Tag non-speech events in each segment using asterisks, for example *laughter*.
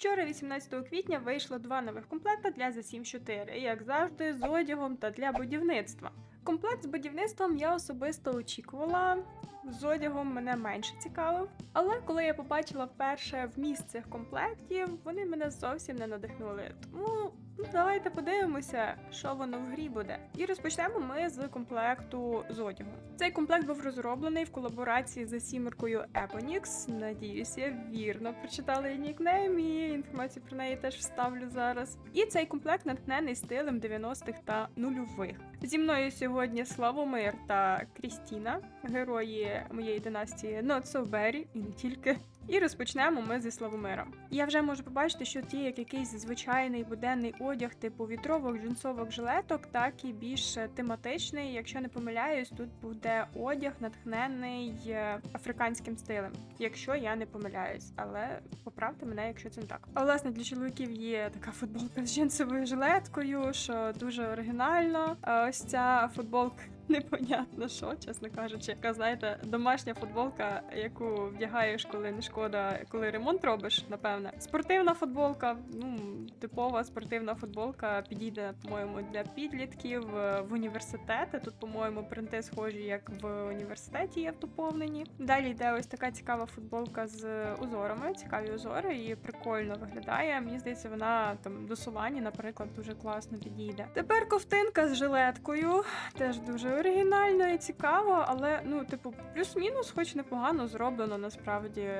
Вчора, 18 квітня, вийшло два нових комплекта для The Sims 4, як завжди, з одягом та для будівництва. Комплект з будівництвом я особисто очікувала. З одягом мене менше цікавив. Але коли я побачила вперше вміст цих комплектів, вони мене зовсім не надихнули. Тому давайте подивимося, що воно в грі буде. І розпочнемо ми з комплекту з одягу. Цей комплект був розроблений в колаборації з сімеркою Eponix. Надіюся, вірно прочитала її нікнейм і інформацію про неї теж вставлю зараз. І цей комплект натхнений стилем 90-х та нульових. Зі мною сьогодні Славомир та Крістіна, герої моєї династії Berry, і не тільки. І розпочнемо ми зі Славомиром. Я вже можу побачити, що ті, як якийсь звичайний буденний одяг, типу вітровок, джинсовок, жилеток, так і більш тематичний. Якщо не помиляюсь, тут буде одяг натхнений е, африканським стилем, якщо я не помиляюсь, але поправте мене, якщо це не так. А власне для чоловіків є така футболка з джинсовою жилеткою, що дуже оригінально. Ось ця футболка. Непонятно що, чесно кажучи, яка знаєте, домашня футболка, яку вдягаєш, коли не шкода, коли ремонт робиш, напевне. Спортивна футболка, ну типова спортивна футболка підійде, по-моєму, для підлітків е, в університети. Тут, по-моєму, принти схожі, як в університеті є в. Далі йде ось така цікава футболка з узорами, цікаві узори, і прикольно виглядає. Мені здається, вона там до сувані, наприклад, дуже класно підійде. Тепер ковтинка з жилеткою, теж дуже оригінально і цікаво, але ну, типу, плюс-мінус, хоч непогано зроблено насправді,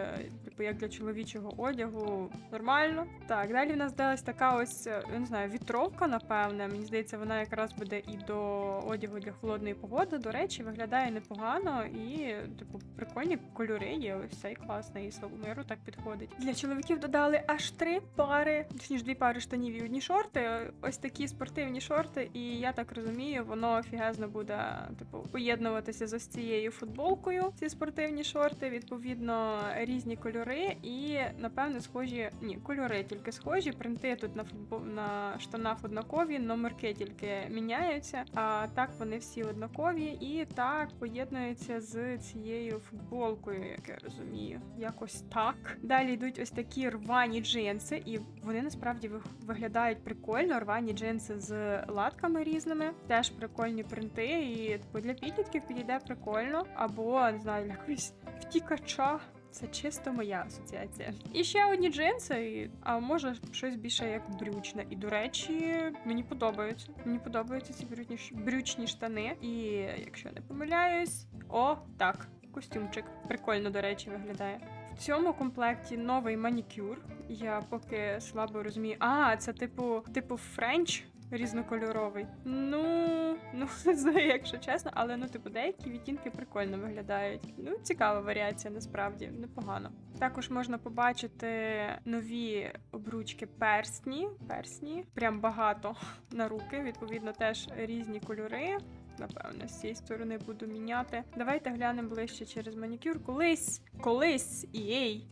типу, як для чоловічого одягу, нормально. Так, далі в нас далась така ось, я не знаю, вітровка, напевне. Мені здається, вона якраз буде і до одягу для холодної погоди. До речі, виглядає непогано і, типу, прикольні кольори є. Ось цей класний і Славомиру так підходить. Для чоловіків додали аж три пари, точніше дві пари штанів і одні шорти. Ось такі спортивні шорти, і я так розумію, воно офігезно буде, типу, поєднуватися з ось цією футболкою. Ці спортивні шорти, відповідно, різні кольори, і напевне схожі. Ні, кольори тільки схожі. Принти тут на футбол на штанах однакові, номерки тільки міняються. А так вони всі однакові, і так поєднуються з цією футболкою, як я розумію. Якось так. Далі йдуть ось такі рвані джинси, і вони насправді виглядають прикольно. Рвані джинси з латками різними. Теж прикольні принти, і типу, для підлітків підійде прикольно. Або не знаю, для втікача. Це чисто моя асоціація. І ще одні джинси, а може щось більше як брючне. І до речі, мені подобаються. Мені подобаються ці брючні, брючні штани. І якщо не помиляюсь, о, так, костюмчик. Прикольно, до речі, виглядає. В цьому комплекті новий манікюр. Я поки слабо розумію. А, це типу, типу френч різнокольоровий. Ну, ну *laughs* не знаю, якщо чесно, але ну, типу, деякі відтінки прикольно виглядають. Ну, цікава варіація, насправді, непогано. Також можна побачити нові обручки персні. Персні, прям багато *laughs* на руки. Відповідно, теж різні кольори. Напевно, з цієї сторони буду міняти. Давайте глянемо ближче через манікюр. Колись, колись EA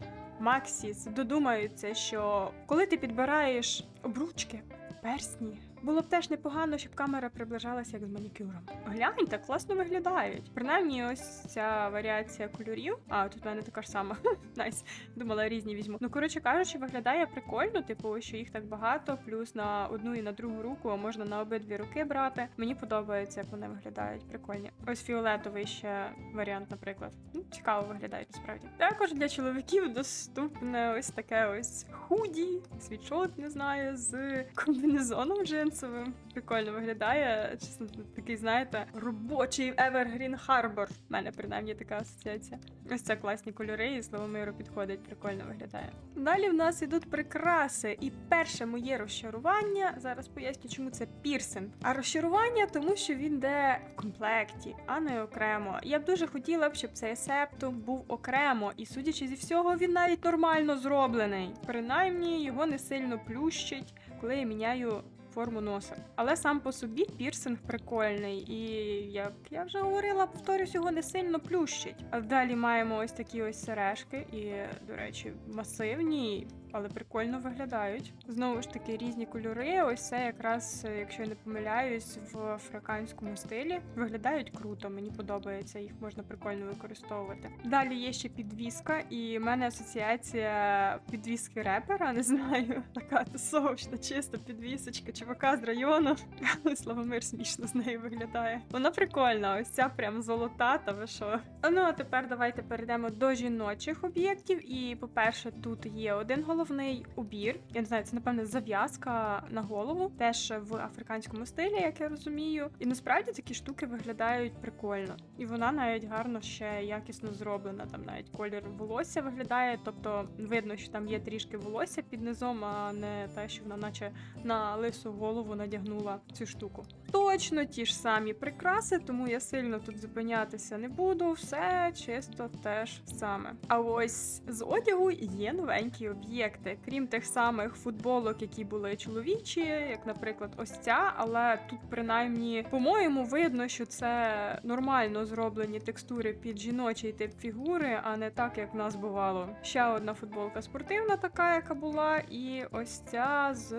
Максіс додумаються, що коли ти підбираєш обручки, персні, було б теж непогано, щоб камера приближалася як з манікюром. Гляньте, класно виглядають. Принаймні, ось ця варіація кольорів. А, тут в мене така ж сама. *laughs* Найс. Думала, різні візьму. Ну, коротше кажучи, виглядає прикольно, типу, що їх так багато, плюс на одну і на другу руку, а можна на обидві руки брати. Мені подобається, як вони виглядають. Прикольні. Ось фіолетовий ще варіант, наприклад. Ну, цікаво виглядають насправді. Також для чоловіків доступне ось таке ось худі, світшот, не знаю, з комбінезоном джинсовим. Прикольно виглядає. Чесно, такий, знаєте, робочий Evergreen Harbor. У мене принаймні така асоціація. Ось це класні кольори, і Славомиру підходить, прикольно виглядає. Далі в нас ідуть прикраси. І перше моє розчарування. Зараз поясню, чому це пірсинг. А розчарування, тому що він йде в комплекті, а не окремо. Я б дуже хотіла б, щоб цей септум був окремо, і судячи зі всього, він навіть нормально зроблений. Принаймні його не сильно плющить, коли я міняю форму носа. Але сам по собі пірсинг прикольний, і як я вже говорила, повторюсь, його не сильно плющить. А далі маємо ось такі ось сережки, і, до речі, масивні. Але прикольно виглядають. Знову ж таки, різні кольори. Ось це якраз, е, якщо я не помиляюсь, в африканському стилі. Виглядають круто, мені подобається, їх можна прикольно використовувати. Далі є ще підвіска, і в мене асоціація підвіски репера, не знаю, *laughs* така тусовочна, чисто підвісочка чувака з району. *laughs* Славомир смішно з нею виглядає. Вона прикольна, ось ця прям золота, та ви що. Ну а тепер давайте перейдемо до жіночих об'єктів. І, по-перше, тут є один головний убір. Я не знаю, це напевне зав'язка на голову, теж в африканському стилі, як я розумію. І насправді такі штуки виглядають прикольно. І вона навіть гарно ще якісно зроблена. Там навіть колір волосся виглядає, тобто видно, що там є трішки волосся під низом, а не те, що вона наче на лису голову надягнула цю штуку. Точно ті ж самі прикраси, тому я сильно тут зупинятися не буду. Все чисто теж саме. А ось з одягу є новенькі об'єкти, крім тих самих футболок, які були чоловічі, як, наприклад, ось ця. Але тут, принаймні, по-моєму, видно, що це нормально зроблені текстури під жіночий тип фігури, а не так, як в нас бувало. Ще одна футболка спортивна, така, яка була, і ось ця з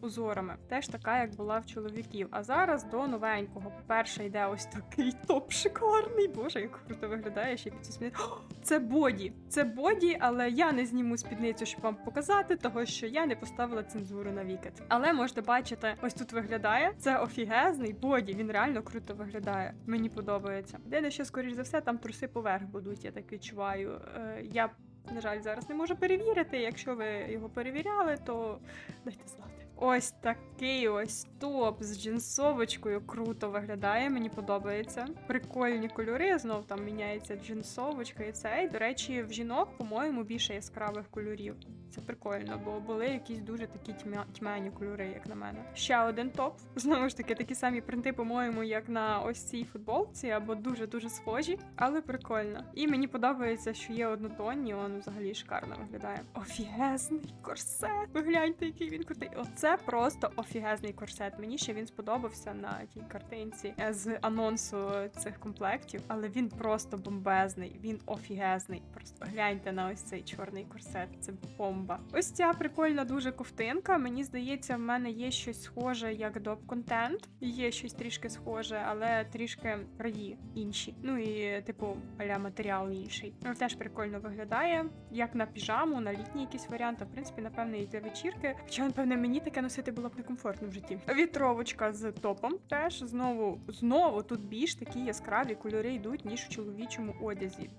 узорами, теж така, як була в чоловіків. А зараз до новенького. По-перше, йде ось такий топ шикарний. Боже, як круто виглядає ще під цю спідницю. Це боді. Це боді, але я не зніму спідницю, щоб вам показати, того що я не поставила цензуру на вікет. Але можете бачити, ось тут виглядає. Це офігезний боді. Він реально круто виглядає. Мені подобається. Єдине, що скоріш за все, там труси поверх будуть, я так відчуваю. Е, я на жаль, зараз не можу перевірити. Якщо ви його перевіряли, то дайте знати. Ось такий ось топ з джинсовочкою круто виглядає, мені подобається. Прикольні кольори, знов там міняється джинсовочка і цей. До речі, в жінок, по-моєму, більше яскравих кольорів. Це прикольно, бо були якісь дуже такі тьмя... тьмяні кольори, як на мене. Ще один топ. *laughs* Знову ж таки, такі самі принти, по-моєму, як на ось цій футболці, або дуже-дуже схожі, але прикольно. І мені подобається, що є однотонні, він взагалі шикарно виглядає. Офігезний корсет. Ви гляньте, який він крутий. Оце просто офігезний корсет. Мені ще він сподобався на тій картинці е, з анонсу цих комплектів, але він просто бомбезний. Він офігезний. Просто гляньте на ось цей чорний корсет. Це бомба. Ось ця прикольна дуже ковтинка. Мені здається, в мене є щось схоже як доп контент. Є щось трішки схоже, але трішки краї інші. Ну і типу аля матеріал інший. Ну, теж прикольно виглядає, як на піжаму, на літній якийсь варіант. А в принципі, напевне, і для вечірки. Хоча, напевне, мені таке носити було б некомфортно в житті. Вітровочка з топом. Теж знову знову тут більш такі яскраві кольори йдуть, ніж в чоловічому одязі.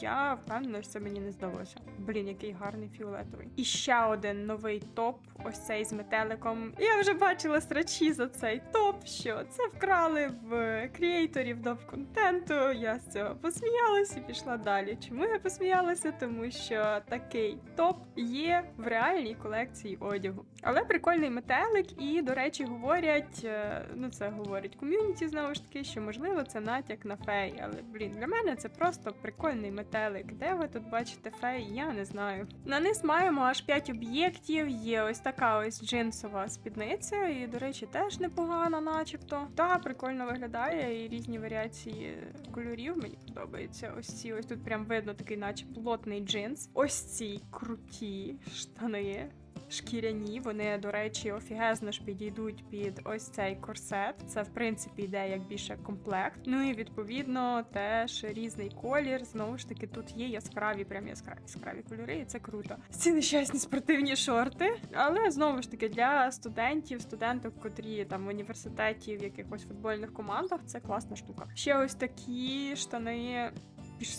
Я впевнена, що це мені не здалося. Блін, який гарний фіолетовий. І ще один новий топ, ось цей з метеликом. Я вже бачила страчі за цей топ, що це вкрали в креаторів доп контенту. Я з цього посміялася і пішла далі. Чому я посміялася? Тому що такий топ є в реальній колекції одягу. Але прикольний метелик, і, до речі, говорять, е, ну це говорить ком'юніті знову ж таки, що можливо це натяк на фей. Але блін, для мене це просто прикольний метелик. Де ви тут бачите фей? Я не знаю. На низ маємо аж 5 об'єктів. Є ось така ось джинсова спідниця, і, до речі, теж непогана, начебто. Та прикольно виглядає і різні варіації кольорів. Мені подобається. Ось ці ось тут прям видно такий, наче плотний джинс. Ось ці круті штани. Шкіряні, вони, до речі, офігезно ж підійдуть під ось цей корсет. Це, в принципі, йде як більше комплект. Ну і відповідно теж різний колір. Знову ж таки, тут є яскраві, прям яскраві яскраві кольори, і це круто. Ці нещасні спортивні шорти. Але знову ж таки для студентів, студенток, котрі там в університеті в якихось футбольних командах, це класна штука. Ще ось такі штани більш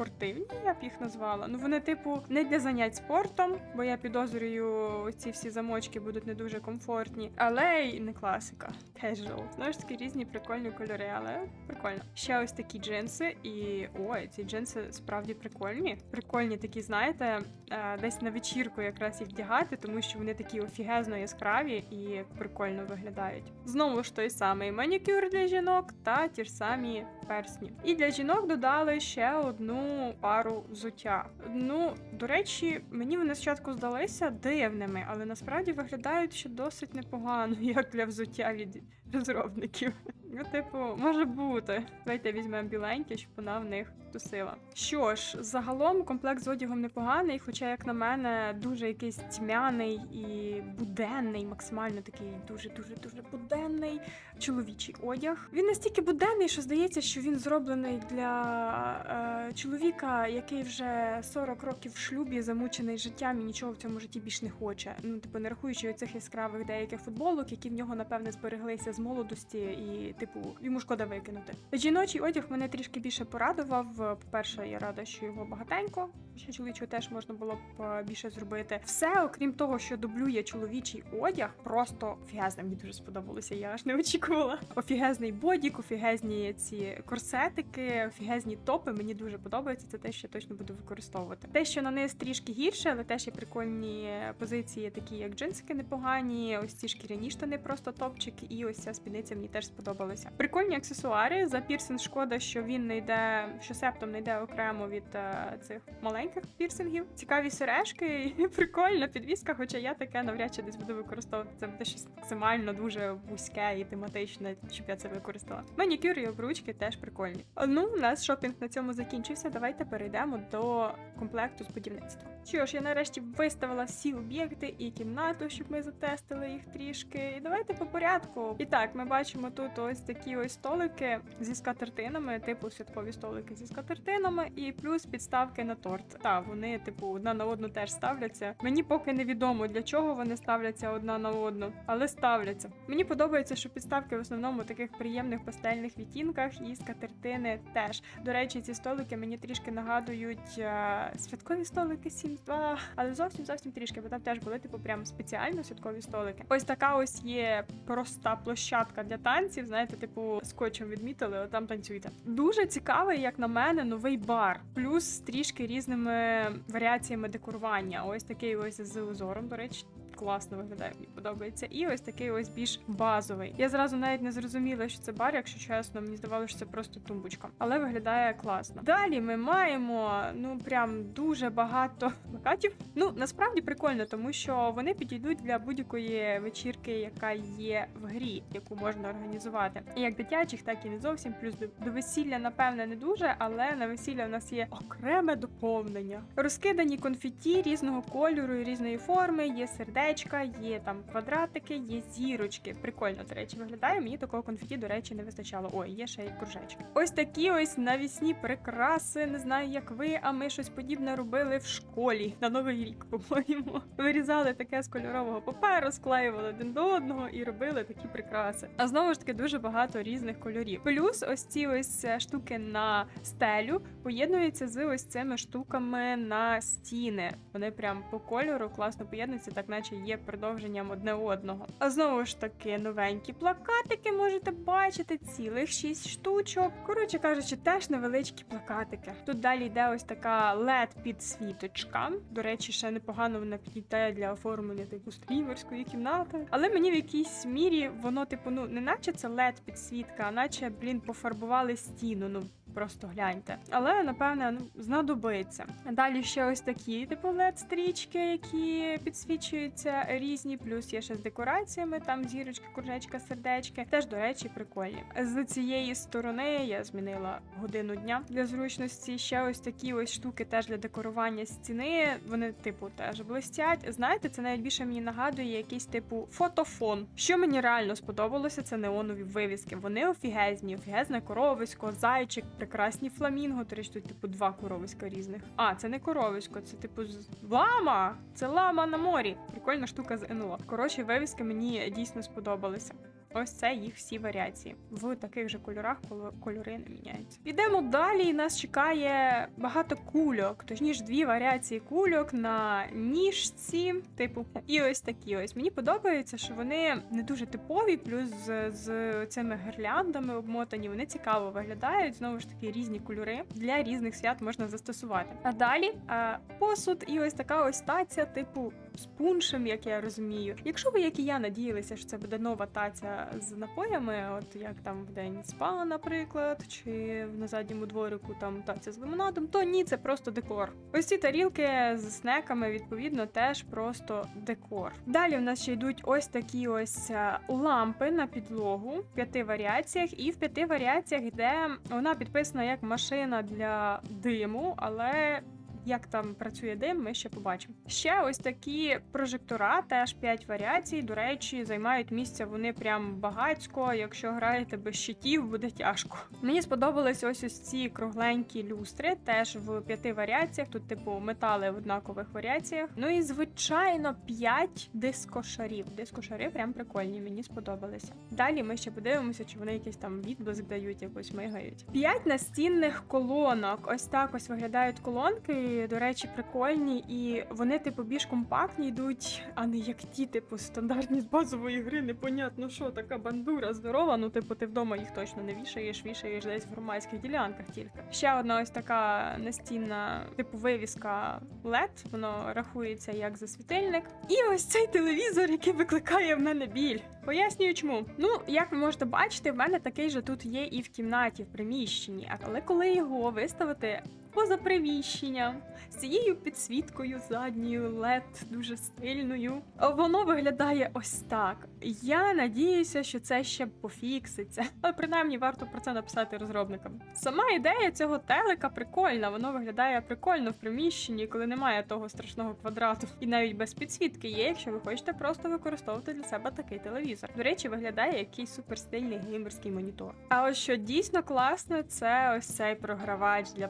спортивні, я б їх назвала. Ну вони, типу, не для занять спортом, бо я підозрюю, ці всі замочки будуть не дуже комфортні, але й не класика. Casual. Знову ж таки, різні прикольні кольори, але прикольно. Ще ось такі джинси, і ой, ці джинси справді прикольні. Прикольні такі, знаєте, е, десь на вечірку якраз їх вдягати, тому що вони такі офігезно яскраві і прикольно виглядають. Знову ж той самий манікюр для жінок та ті ж самі персні. І для жінок додали ще одну пару взуття. Ну, до речі, мені вони спочатку здалися дивними, але насправді виглядають ще досить непогано, *laughs* як для взуття від розробників. Ну, типу, може бути. Давайте візьмемо біленьке, щоб вона в них тусила. Що ж, загалом комплект з одягом непоганий, хоча, як на мене, дуже якийсь тьмяний і буденний, максимально такий дуже дуже буденний чоловічий одяг. Він настільки буденний, що здається, що він зроблений для е, чоловіка, який вже 40 років в шлюбі, замучений життям і нічого в цьому житті більш не хоче. Ну, типу, не рахуючи оцих яскравих деяких футболок, які в нього напевне збереглися з молодості, і типу йому шкода викинути. Жіночий одяг мене трішки більше порадував. По-перше, я рада, що його багатенько. Ще чоловічого теж можна було б е, більше зробити. Все, окрім того, що дублює чоловічий одяг, просто офігезне. Мені дуже сподобалося. Я аж не очікувала. Офігезний бодік, офігезні ці корсетики, офігезні топи. Мені дуже подобається. Це те, що я точно буду використовувати. Те, що на низ трішки гірше, але теж є прикольні позиції, такі як джинсики непогані. Ось ці шкіряні штани, просто топчик, і ось ця спідниця мені теж сподобалася. Прикольні аксесуари. За пірсинг шкода, що він не йде, що септом не йде окремо від е, цих маленьких пірсингів. Цікаві сережки, і *laughs* прикольна підвіска, хоча я таке навряд чи десь буду використовувати. Це буде щось максимально дуже вузьке і тематичне, щоб я це використала. Манікюр і обручки теж прикольні. Ну, у нас шопінг на цьому закінчився. Давайте перейдемо до комплекту з будівництва. Що ж, я нарешті виставила всі об'єкти і кімнату, щоб ми затестили їх трішки. І давайте по порядку. І так, ми бачимо тут ось такі ось столики зі скатертинами, типу святкові столики зі скатертинами, і плюс підставки на торт. Так, вони, типу, одна на одну теж ставляться. Мені поки невідомо для чого вони ставляться одна на одну, але ставляться. Мені подобається, що підставки в основному таких приємних пастельних відтінках і скатертини теж. До речі, ці столики мені трішки нагадують е, святкові столики Sims 2, але зовсім зовсім трішки, бо там теж були типу прям спеціально святкові столики. Ось така ось є проста площадка для танців. Знаєте, типу скотчем відмітили, от там танцюйте. Дуже цікавий, як на мене, новий бар, плюс трішки різними варіаціями декорування. Ось такий ось з узором, до речі. Класно виглядає, мені подобається. І ось такий ось більш базовий. Я зразу навіть не зрозуміла, що це бар, якщо чесно, мені здавалося, що це просто тумбочка. Але виглядає класно. Далі ми маємо ну прям дуже багато *laughs* плакатів. Ну насправді прикольно, тому що вони підійдуть для будь-якої вечірки, яка є в грі, яку можна організувати. І як дитячих, так і не зовсім. Плюс до, весілля, напевне, не дуже, але на весілля в нас є окреме доповнення. Розкидані конфеті різного кольору і різної форми, є сердечка, є там квадратики, є зірочки. Прикольно, до речі, виглядає. Мені такого конфеті, до речі, не вистачало. Ой, є ще й кружечки. Ось такі ось навісні прикраси. Не знаю, як ви, а ми щось подібне робили в школі на новий рік, по-моєму. Вирізали таке з кольорового паперу, склеювали один до одного і робили такі прикраси. А знову ж таки дуже багато різних кольорів. Плюс ось ці ось е, штуки на стелю поєднуються з ось цими штуками на стіни. Вони прям по кольору класно поєднуються, так наче є продовженням одне одного. А знову ж таки, новенькі плакатики можете бачити, цілих шість штучок. Коротше кажучи, теж невеличкі плакатики. Тут далі йде ось така led підсвіточка. До речі, ще непогано вона підійде для оформлення типу стрімерської кімнати. Але мені в якійсь мірі воно, типу, ну не наче це led підсвітка, а наче, блін, пофарбували стіну. Ну Просто гляньте. Але напевне ну, знадобиться. Далі ще ось такі типу led стрічки, які підсвічуються різні, плюс є ще з декораціями, там зірочки, кружечка, сердечки. Теж, до речі, прикольні. З цієї сторони я змінила годину дня для зручності. Ще ось такі ось штуки теж для декорування стіни. Вони, типу, теж блистять. Знаєте, це навіть більше мені нагадує якийсь типу фотофон. Що мені реально сподобалося, це неонові вивіски. Вони офігезні, офігезне коровисько, зайчик прекрасні фламінго. До речі, тут типу два коровиська різних. А, це не коровисько, це типу лама. Це лама на морі. Прикольна штука з НЛО. Коротше, вивіски мені дійсно сподобалися. Ось це їх всі варіації. В таких же кольорах коло- кольори не міняються. Йдемо далі. і Нас чекає багато кульок, точніше, дві варіації кульок на ніжці, типу, і ось такі ось. Мені подобається, що вони не дуже типові, плюс з, з цими гірляндами обмотані. Вони цікаво виглядають. Знову ж таки, різні кольори для різних свят можна застосувати. А далі а, посуд і ось така ось таця, типу з пуншем, як я розумію. Якщо ви, як і я, надіялися, що це буде нова таця з напоями, от як там в день спа, наприклад, чи на задньому дворику там таця з лимонадом, то ні, це просто декор. Ось ці тарілки з снеками, відповідно, теж просто декор. Далі в нас ще йдуть ось такі ось е, лампи на підлогу в п'яти варіаціях, і в п'яти варіаціях йде вона підписана як машина для диму, але як там працює дим, ми ще побачимо. Ще ось такі прожектора, теж 5 варіацій. До речі, займають місце вони прям багацько. Якщо граєте без щитів, буде тяжко. Мені сподобались ось ось ці кругленькі люстри, теж в п'яти варіаціях. Тут, типу, метали в однакових варіаціях. Ну і звичайно, 5 дискошарів. Дискошари прям прикольні, мені сподобалися. Далі ми ще подивимося, чи вони якийсь там відблиск дають, якось мигають. П'ять настінних колонок. Ось так ось виглядають колонки. До речі, прикольні, і вони, типу, більш компактні йдуть, а не як ті, типу, стандартні з базової гри. Непонятно, що така бандура здорова. Ну, типу, ти вдома їх точно не вішаєш, вішаєш десь в громадських ділянках тільки. Ще одна ось така настінна, типу, вивіска LED, воно рахується як за світильник. І ось цей телевізор, який викликає в мене біль. Пояснюю, чому. Ну, як ви можете бачити, в мене такий же тут є і в кімнаті, в приміщенні. Але коли його виставити поза приміщенням з цією підсвіткою задньою LED дуже стильною, воно виглядає ось так. Я надіюся, що це ще пофікситься, але принаймні варто про це написати розробникам. Сама ідея цього телека прикольна, воно виглядає прикольно в приміщенні, коли немає того страшного квадрату, і навіть без підсвітки є, якщо ви хочете просто використовувати для себе такий телевізор. До речі, виглядає якийсь суперстильний геймерський монітор. А ось що дійсно класно, це ось цей програвач для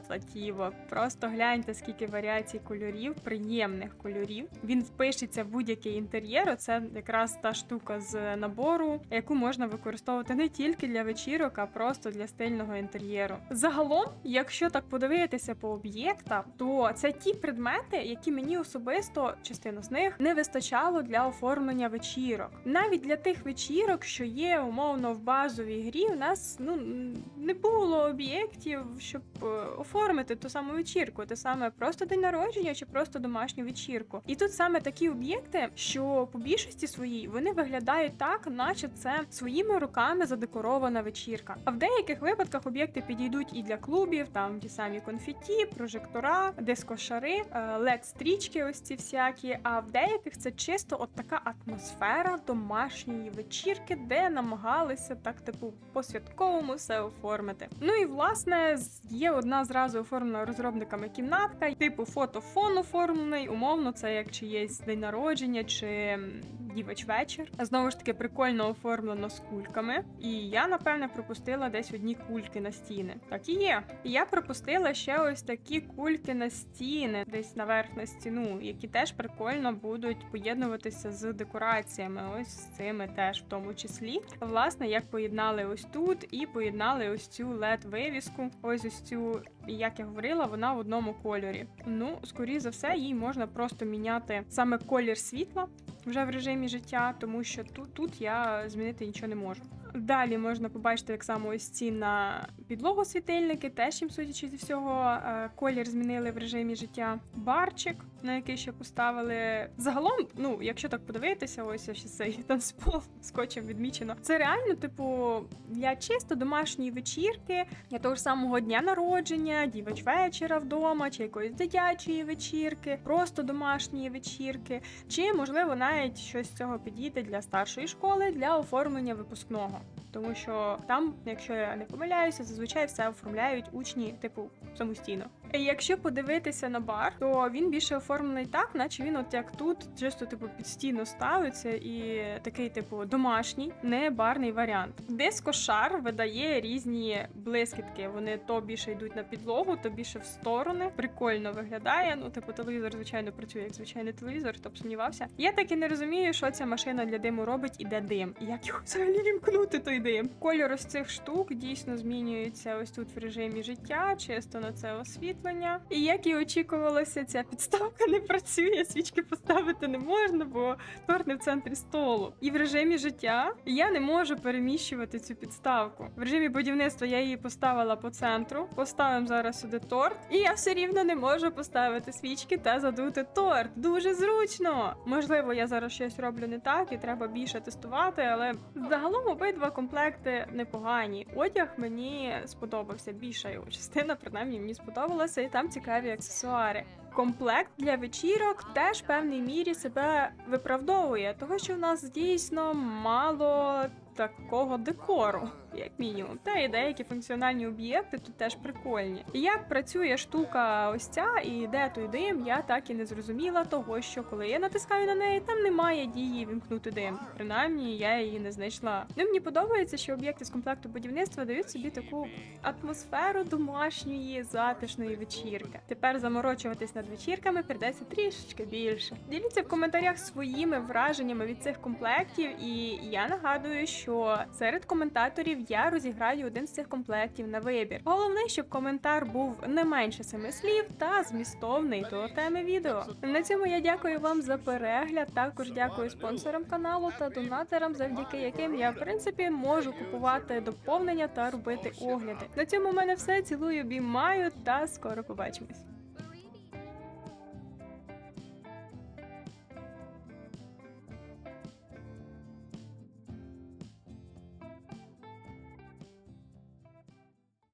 платівок. Просто гляньте, скільки варіацій кольорів, приємних кольорів. Він впишеться в будь-який інтер'єр. Це якраз та штука з набору, яку можна використовувати не тільки для вечірок, а просто для стильного інтер'єру. Загалом, якщо так подивитися по об'єктах, то це ті предмети, які мені особисто частину з них не вистачало для оформлення вечірок. Навіть для тих вечірок, що є умовно в базовій грі, у нас ну не було об'єктів, щоб е, оформити ту саму вечірку, те саме просто день народження чи просто домашню вечірку. І тут саме такі об'єкти, що по більшості своїй вони виглядають так, наче це своїми руками задекорована вечірка. А в деяких випадках об'єкти підійдуть і для клубів, там ті самі конфеті, прожектора, дискошари, лед стрічки, ось ці всякі. А в деяких це чисто от така атмосфера домашньої вечірки, де намагалися так, типу, по святковому все оформити. Ну і власне є одна зразу оформлена розробниками кімнатка, типу фото фон оформлений. Умовно, це як чиєсь день народження чи м, вечір. Знову ж таки, прикольно оформлено з кульками. І я, напевне, пропустила десь одні кульки на стіни. Так і є. І я пропустила ще ось такі кульки на стіни, десь наверх на стіну, які теж прикольно будуть поєднуватися з декораціями. Ось з цими теж в тому числі. Власне, як поєднали ось тут і поєднали ось цю led вивіску. Ось ось цю, як я говорила, вона в одному кольорі. Ну, скоріше за все, їй можна просто міняти саме колір світла вже в режимі життя, тому що тут, тут я змінити нічого не можу. Далі можна побачити так само ось ці на підлогу світильники, теж їм, судячи зі всього, е, колір змінили в режимі життя. Барчик, на який ще поставили. Загалом, ну, якщо так подивитися, ось я ще цей *laughs* танцпол скотчем відмічено. Це реально, типу, для чисто домашньої вечірки, для того ж самого дня народження, дівач вечора вдома, чи якоїсь дитячої вечірки, просто домашньої вечірки, чи можливо навіть щось з цього підійде для старшої школи для оформлення випускного. Тому що там, якщо я не помиляюся, зазвичай все оформляють учні, типу, самостійно. Якщо подивитися на бар, то він більше оформлений так, наче він, от як тут, чисто типу під стіну ставиться, і такий, типу, домашній, не барний варіант. Дискошар видає різні блискітки. Вони то більше йдуть на підлогу, то більше в сторони. Прикольно виглядає. Ну, типу, телевізор, звичайно, працює як звичайний телевізор, хто б сумнівався. Я так і не розумію, що ця машина для диму робить і де дим. Як його взагалі вімкнути той дим. Кольор ось цих штук дійсно змінюється ось тут в режимі життя, чисто на це освітлення. Освітлення. І як і очікувалося, ця підставка не працює, свічки поставити не можна, бо торт не в центрі столу. І в режимі життя я не можу переміщувати цю підставку. В режимі будівництва я її поставила по центру. Поставимо зараз сюди торт, і я все рівно не можу поставити свічки та задути торт. Дуже зручно. Можливо, я зараз щось роблю не так і треба більше тестувати, але загалом обидва комплекти непогані. Одяг мені сподобався. Більша його частина, принаймні мені сподобалася, і там цікаві аксесуари. Комплект для вечірок теж в певній мірі себе виправдовує, того що в нас дійсно мало такого декору, як мінімум. Та і деякі функціональні об'єкти тут теж прикольні. Як працює штука ось ця і де той дим, я так і не зрозуміла, того що коли я натискаю на неї, там немає дії вімкнути дим. Принаймні я її не знайшла. Ну мені подобається, що об'єкти з комплекту будівництва дають собі таку атмосферу домашньої затишної вечірки. Тепер заморочуватись над вечірками придеться трішечки більше. Діліться в коментарях своїми враженнями від цих комплектів, і я нагадую, що серед коментаторів я розіграю один з цих комплектів на вибір. Головне, щоб коментар був не менше семи слів та змістовний до теми відео. На цьому я дякую вам за перегляд. Також дякую спонсорам каналу та донаторам, завдяки яким я в принципі можу купувати доповнення та робити огляди. На цьому в мене все. Цілую, обіймаю та скоро побачимось.